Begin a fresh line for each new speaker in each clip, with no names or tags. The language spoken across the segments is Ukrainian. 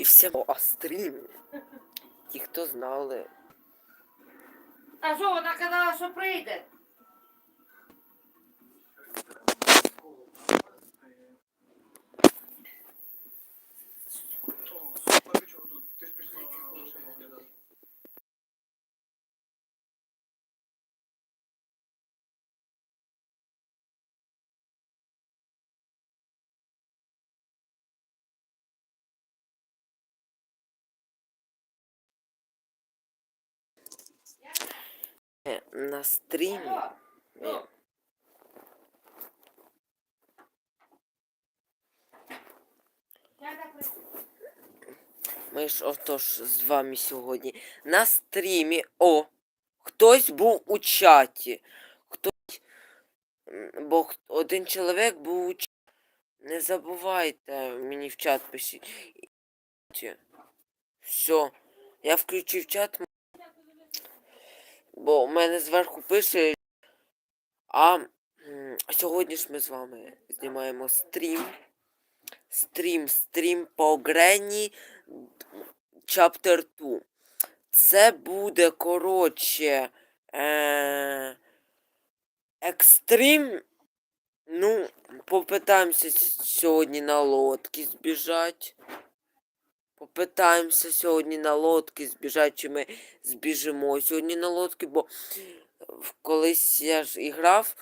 І все о стрім. Ті, хто знали.
А що, вона казала, що прийде?
На стрімі.
Прийду.
Ми ж отож з вами сьогодні на стрімі. О! Хтось був у чаті. Хтось. Бо один чоловік був у чаті. Не забувайте мені в чат пишіть. Все. Я включив чат. Бо у мене зверху пише. А сьогодні ж ми з вами знімаємо стрім. Стрім, стрім по Гренні Chapter 2. Це буде, коротше. Е- Екстрім. Ну, попитаємося сьогодні на лодки збіжать. Попитаємося сьогодні на лодки збіжать, чи ми збіжимо сьогодні на лодки, бо колись я ж і грав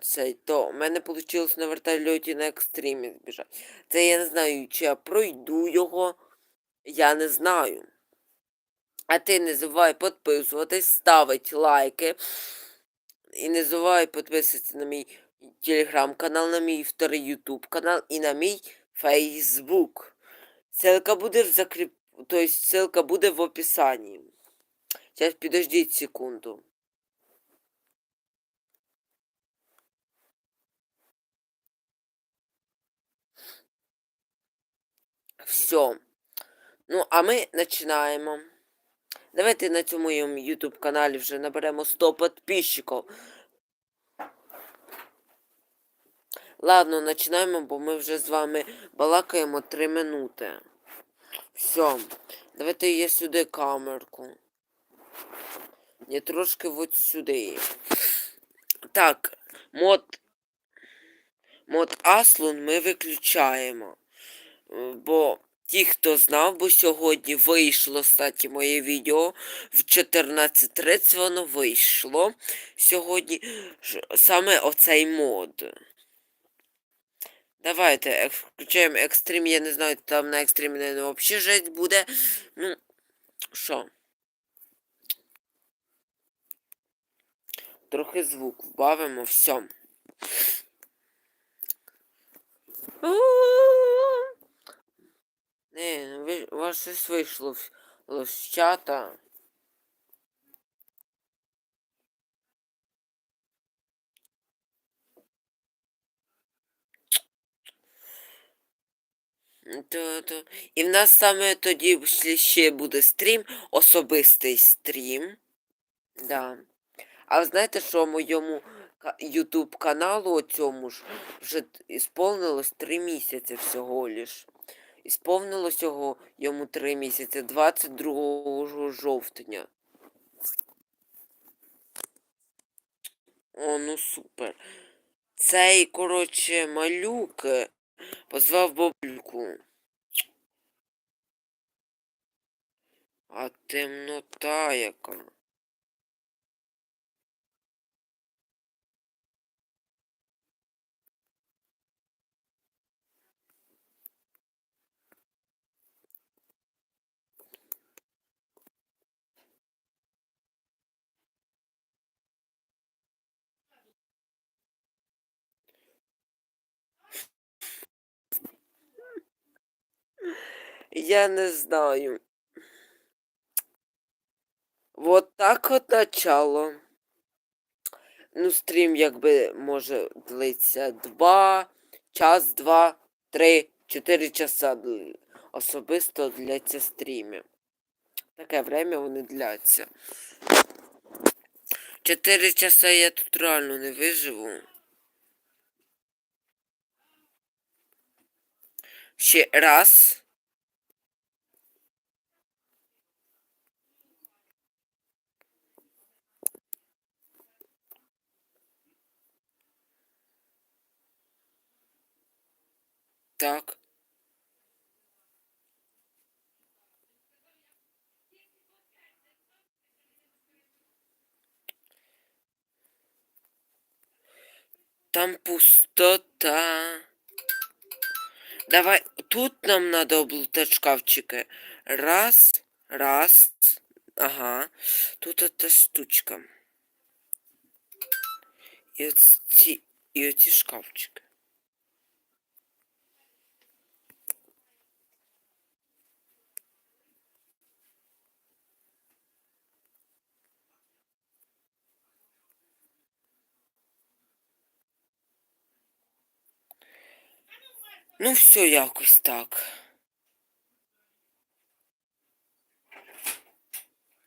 цей, то в мене вийшло на вертольоті на екстримі збіжати. Це я не знаю, чи я пройду його, я не знаю. А ти не забувай підписуватись, ставити лайки. І не забувай підписуватися на мій телеграм-канал, на мій вторий ютуб канал і на мій фейсбук. Ссылка буде в закріп... Тобто ссылка буде в описанні. Зараз підождіть секунду. Все. Ну, а ми починаємо. Давайте на цьому YouTube каналі вже наберемо 100 підписчиків. Ладно, починаємо, бо ми вже з вами балакаємо 3 минути. Все. Давайте я сюди камерку. Я трошки от сюди. Так, мод. Мод Аслун ми виключаємо. Бо ті, хто знав, бо сьогодні вийшло, кстати, моє відео в 14.30 воно вийшло. Сьогодні саме оцей мод. Давайте ек- включаємо екстрим. Я не знаю, там на екстримі не взагалі жесть буде. Ну, що? Трохи звук вбавимо, все. Не, ви, у вас щось вийшло з чата. То, то. І в нас саме тоді ще- буде стрім, особистий стрім. Да. А ви знаєте, що моєму YouTube каналу цьому ж вже т- ісполнилось 3 місяці всього лиш. Ісповнилось його йому 3 місяці 22 жовтня. О, ну супер. Цей, коротше, малюк е, позвав бабульку. А темнота яка. Я не знаю. Вот так от начало. Ну, стрім якби може длиться два, час, два, три, чотири часа особисто дляться стріми. Таке время вони дляться. Чотири часа я тут реально не виживу. Ще раз. Так. Там пустота. Давай, тут нам надо облутать шкафчики. Раз, раз. Ага. Тут эта штучка. І оці, і оці шкафчики. Ну, все якось так.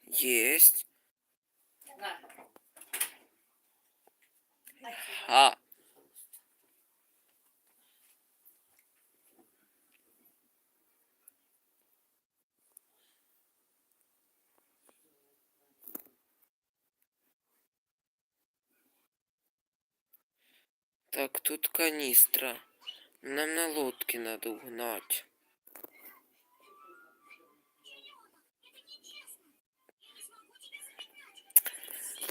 Єсть.
На.
А. Так, тут канистра. Нам на лодке надо угнать.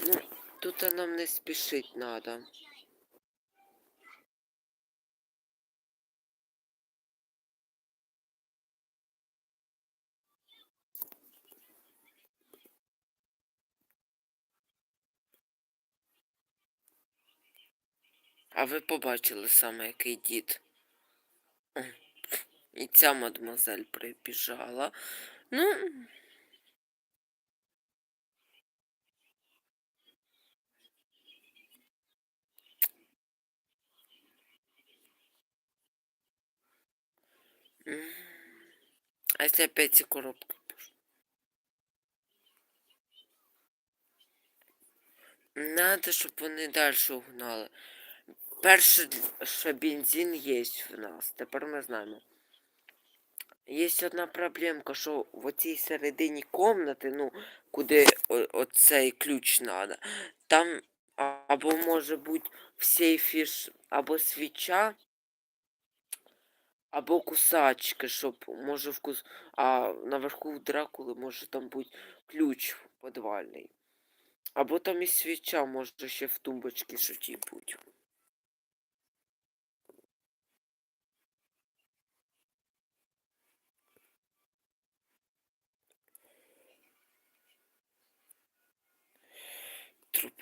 Ну, тут нам не спешить надо. А ви побачили саме, який дід. І ця мадемуазель прибіжала. Ну. А если опять ці коробки? Надо, щоб вони далі угнали. Перше, що бензин є в нас. Тепер ми знаємо. Є одна проблемка, що в цій середині комнати, ну, куди оцей ключ надо, там або може бути в сейфі або свіча, або кусачки, щоб може вкус. А наверху в Дракули може там бути ключ подвальний. Або там і свіча може ще в тумбочці шоті бути.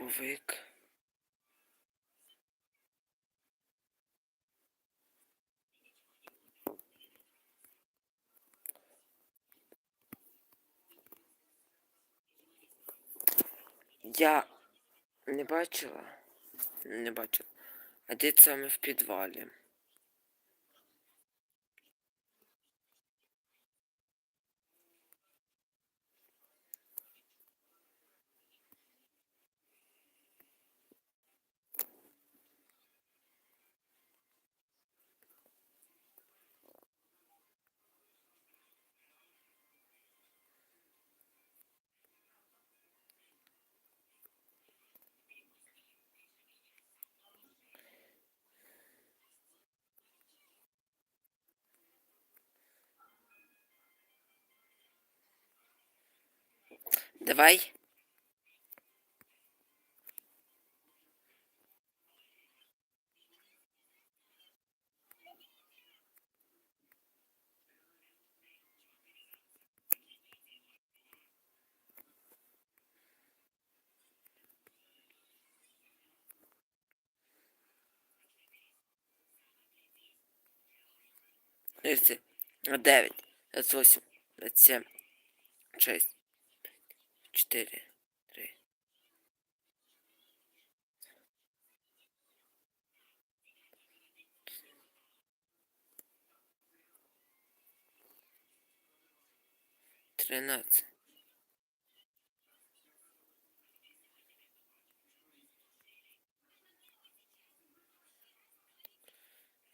Труповик. Я не бачила. Не бачила. А дід саме в підвалі? Давай. Дивіться. 9, 28, 27, 6, 4, 3. Тринадцать.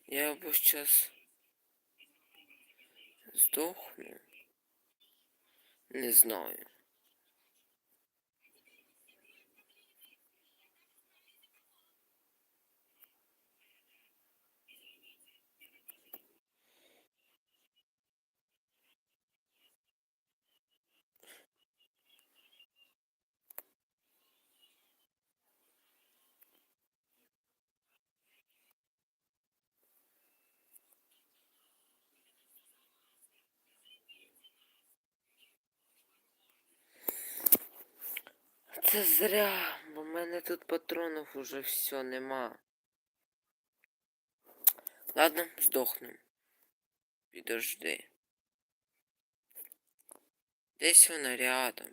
Я бы сейчас здохну. Не знаю. Це зря, бо в мене тут патронів уже все нема. Ладно, здохну. Підожди. Десь вона рядом.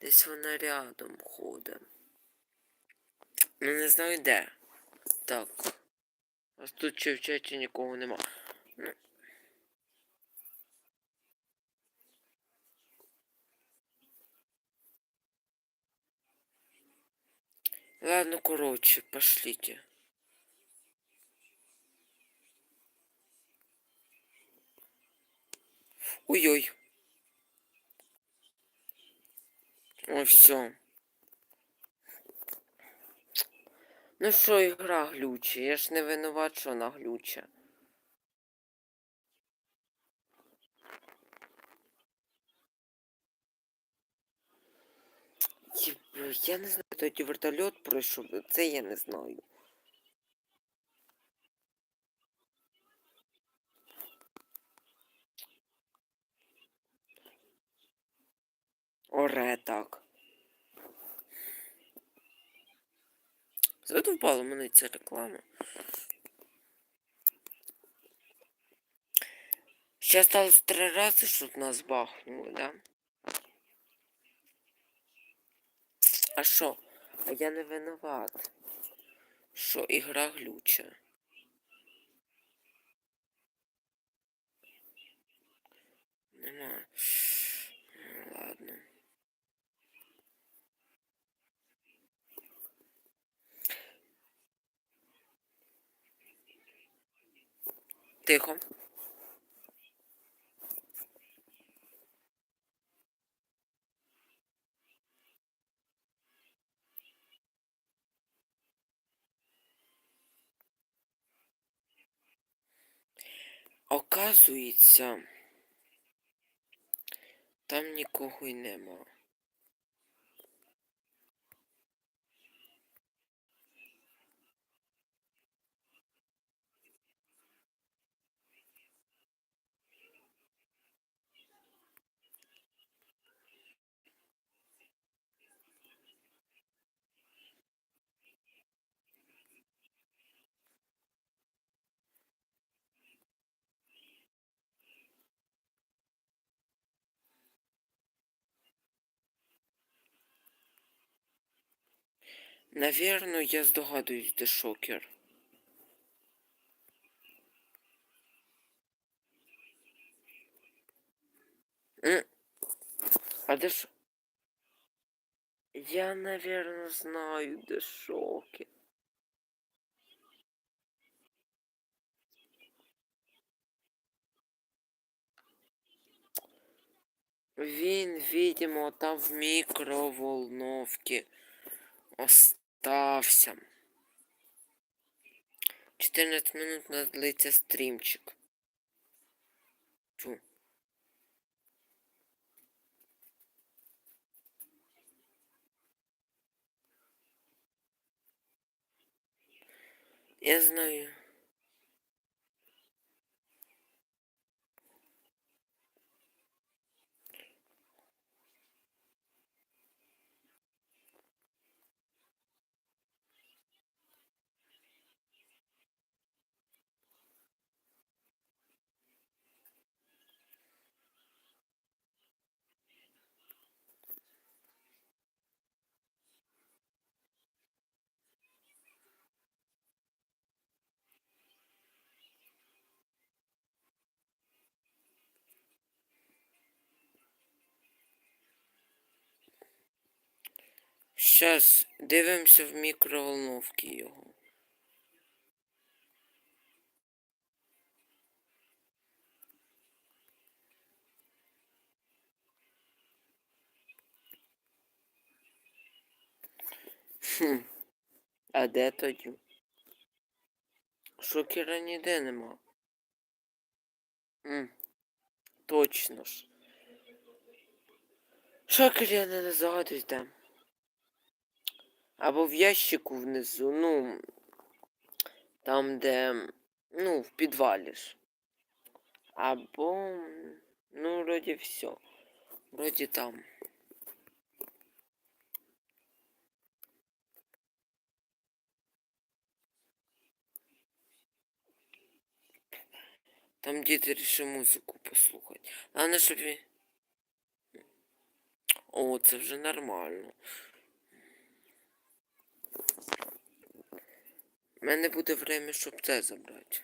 Десь вона рядом ходить. Ну не знаю де. Так. Ось тут чи в чаті нікого нема. Ну. Ладно, короче, пошлите. Ой-ой. Ой, все. Ну що, ігра глюча? Я ж не винуват, що вона глюча. Я не знаю, тоді вертольот пройшов. Це я не знаю. Оре так. Задовбала мене ця реклама. Ще сталося три рази, щоб нас бахнули, да? А що? А я не винуват. Що ігра глюча. Нема. Ладно. Тихо. Оказується, там нікого й нема. Навірно, я здогадуюсь, де шокер. А де ш... Я, навірно, знаю, де шокер. Він, видимо, там в мікроволновці остався. 14 минут у нас длиться стрімчик. Фу. Я знаю. Щас дивимося в мікроволновки його. Хм. А де тоді? Шокера ніде нема. М. Точно ж. Шокер я не здогадуюсь, де. Або в ящику внизу, ну, там, де, ну, в підвалі ж. Або, ну, вроді все. Вроді там. Там діти рішили музику послухати. Головне, щоб... О, це вже нормально. У мене буде время, щоб це забрати.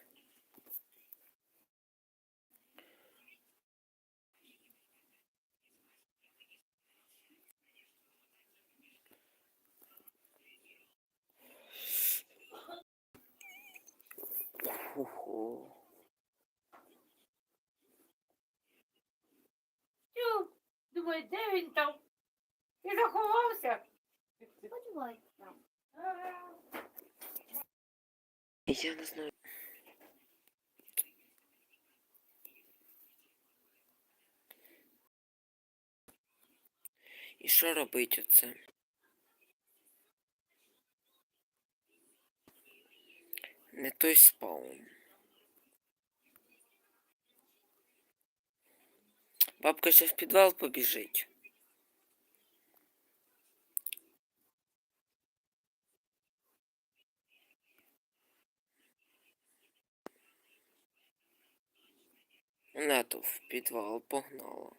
Ху-ху.
Думаю, де він там? Ти заховався?
Подивись там.
Я не знаю. І що робить оце? Не той спаун. Бабка ще в підвал побіжить. Нето в підвал погнала.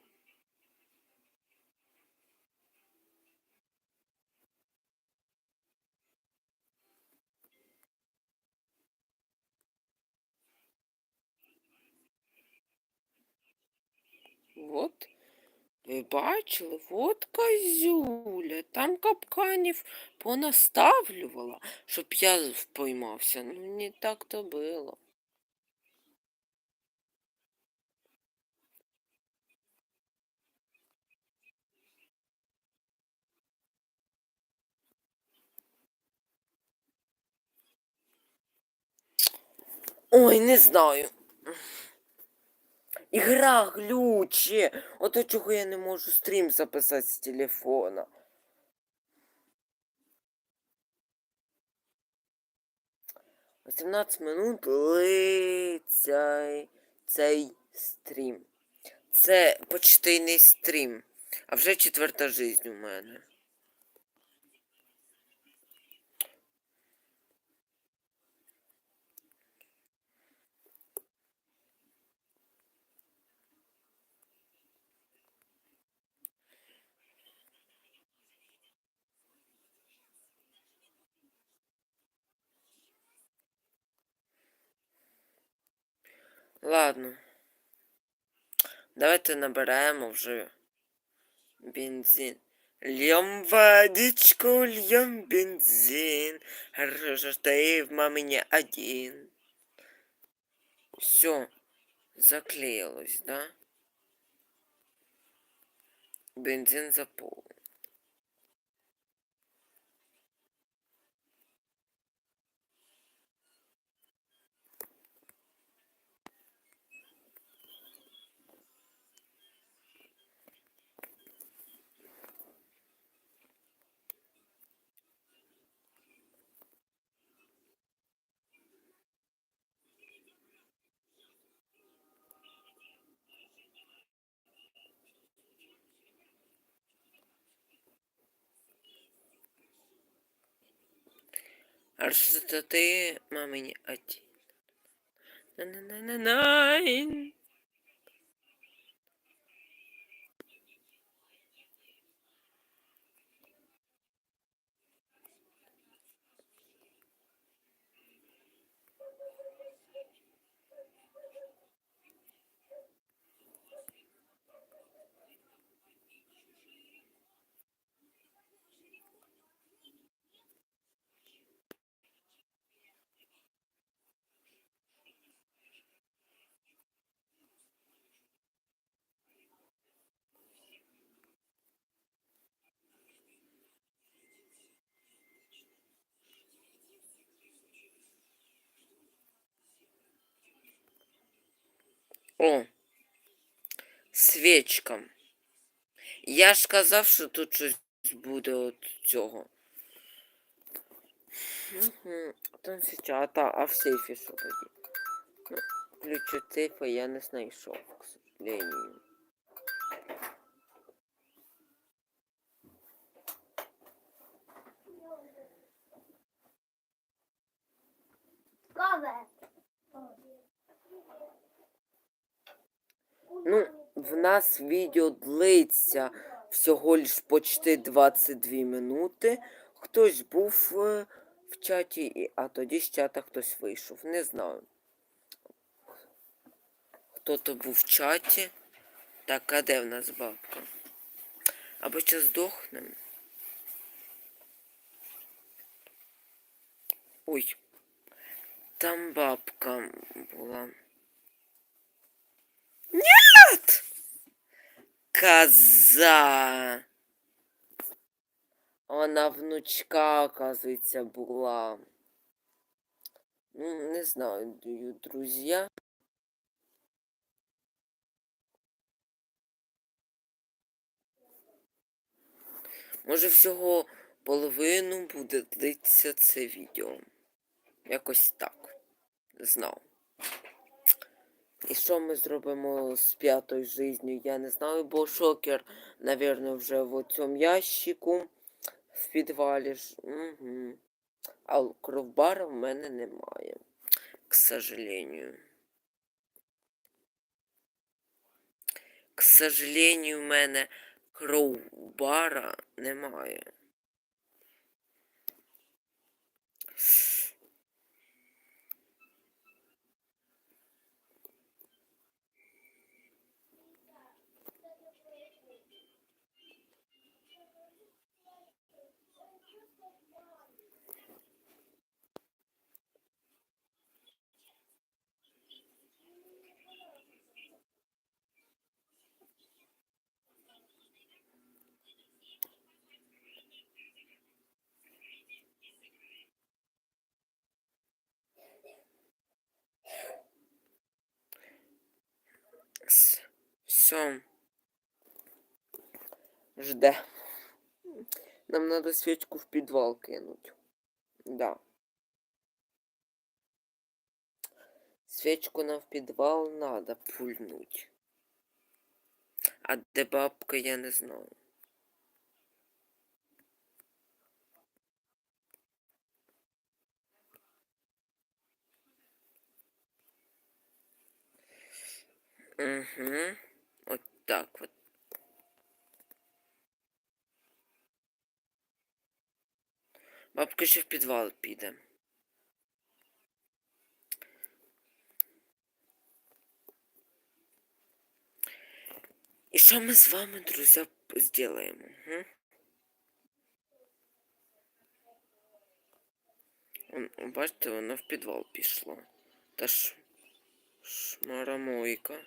От, ви бачили, от козюля, там капканів понаставлювала, щоб я впоймався. Ну, не так то було. Ой, не знаю. Ігра глюче. Ото чого я не можу стрім записати з телефона. Вісімнадцять минут лицяй цей стрім. Це почтийний стрім. А вже четверта жизнь у мене. Ладно. Давайте наберемо вже бензин. Льем водичку, льем бензин. Хорошо, что и в мамине один. Все, заклеилось, да? Бензин заполнен. Что это ты, мамине один? На-на-на-на-найн. О, свічка. Я ж казав, що тут щось буде от цього. Угу. Там а, в сейфі що тоді? Ну, ключ я не знайшов, к сожалению.
Кове.
Ну, в нас відео длиться всього лиш почти 22 минути. Хтось був е, в чаті, а тоді з чата хтось вийшов. Не знаю. Хто то був в чаті. Так, а де в нас бабка? Або ще здохнемо. Ой. Там бабка була. Нет! Коза! Вона внучка, оказується, була. Ну, не знаю, д- друзья. Може, всього половину буде длитися це відео. Якось так. Знав. І що ми зробимо з п'ятою жизнью, я не знаю, бо шокер, навірно, вже в цьому ящику в підвалі ж. Угу. А кровбара в мене немає. К сожалению. К сожалению, в мене кровбара немає. Все. Жде. Нам надо свечку в підвал кинуть. Да. Свечку нам в підвал надо пульнуть. А де бабка, я не знаю. Угу. Вот так вот. Бабка ще в підвал піде. І що ми з вами, друзі, зробимо? Угу. Бачите, воно в підвал пішло. Та ж шмарамойка.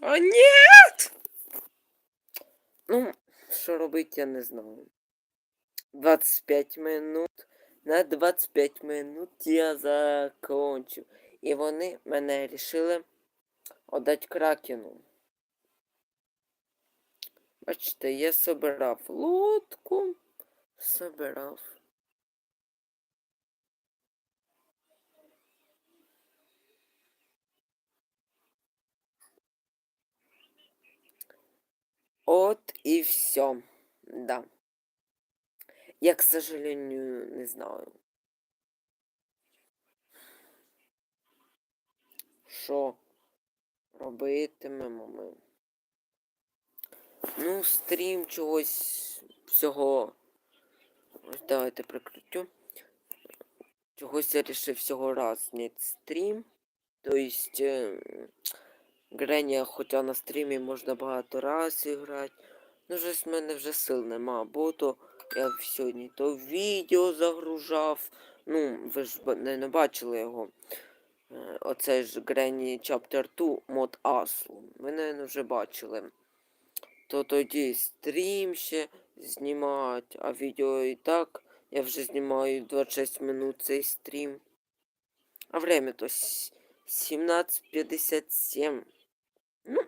А нет! Ну, що робити, я не знаю. 25 минут. На 25 минут я закончив. І вони мене рішили отдати кракену. Бачите, я собирав лодку. Собирав. От і все. Да. Я, к сожалению, не знаю. Що робитимемо ми? Ну, стрім чогось всього. Ось давайте прикрутю. Чогось я рішив всього раз зняти стрім. Тобто, е, хоча на стрімі можна багато раз грати. Ну, щось в мене вже сил нема, бо то я сьогодні то відео загружав. Ну, ви ж не, не бачили його. Е, Оце ж Granny Chapter 2 мод Асу. Ви, наверное, вже бачили. То тоді стрім ще знімати, а відео і так. Я вже знімаю 26 минут цей стрім. А время то 17.57. Ну,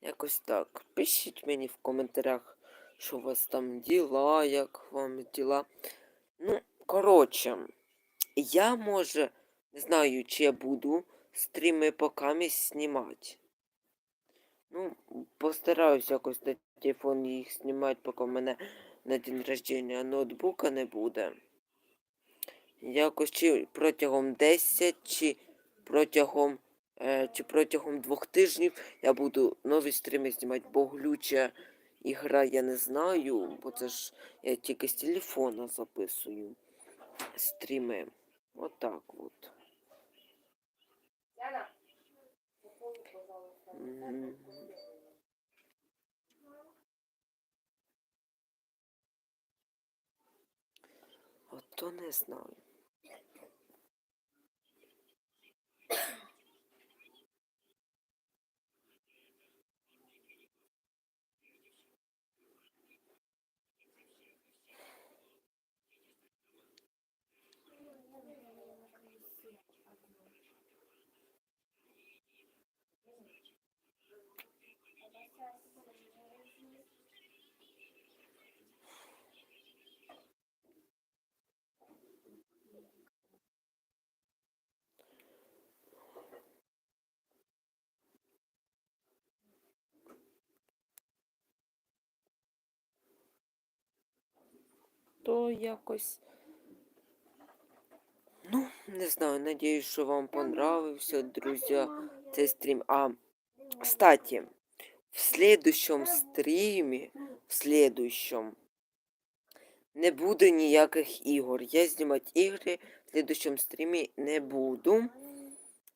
якось так. Пишіть мені в коментарях, що у вас там діла, як вам діла. Ну, коротше, я може, не знаю, чи я буду стріми поки знімати. Ну, постараюсь якось на телефон їх знімати, поки в мене на день рождення ноутбука не буде. Якось чи протягом 10, чи протягом, е, чи протягом двох тижнів я буду нові стріми знімати, бо глюча ігра я не знаю, бо це ж я тільки з телефона записую стріми. Отак от.
Яна,
Мгм. Ото не знаю. То якось. Ну, не знаю, надіюсь, що вам понравився, друзі, цей стрім. А, кстати, в следующем стрімі, в следующем, не буде ніяких ігор. Я знімати ігри в следующем стрімі не буду.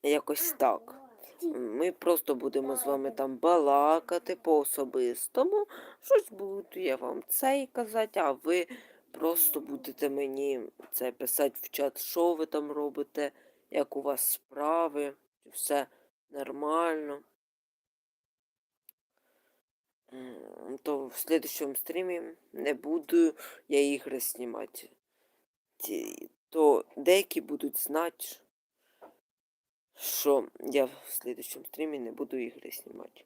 Якось так. Ми просто будемо з вами там балакати по особистому. Щось буду я вам це казати, а ви просто будете мені це писати в чат, що ви там робите, як у вас справи, чи все нормально. То в следующем стрімі не буду я ігри знімати. То деякі будуть знати, що я в следующем стрімі не буду ігри знімати.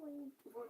我一直我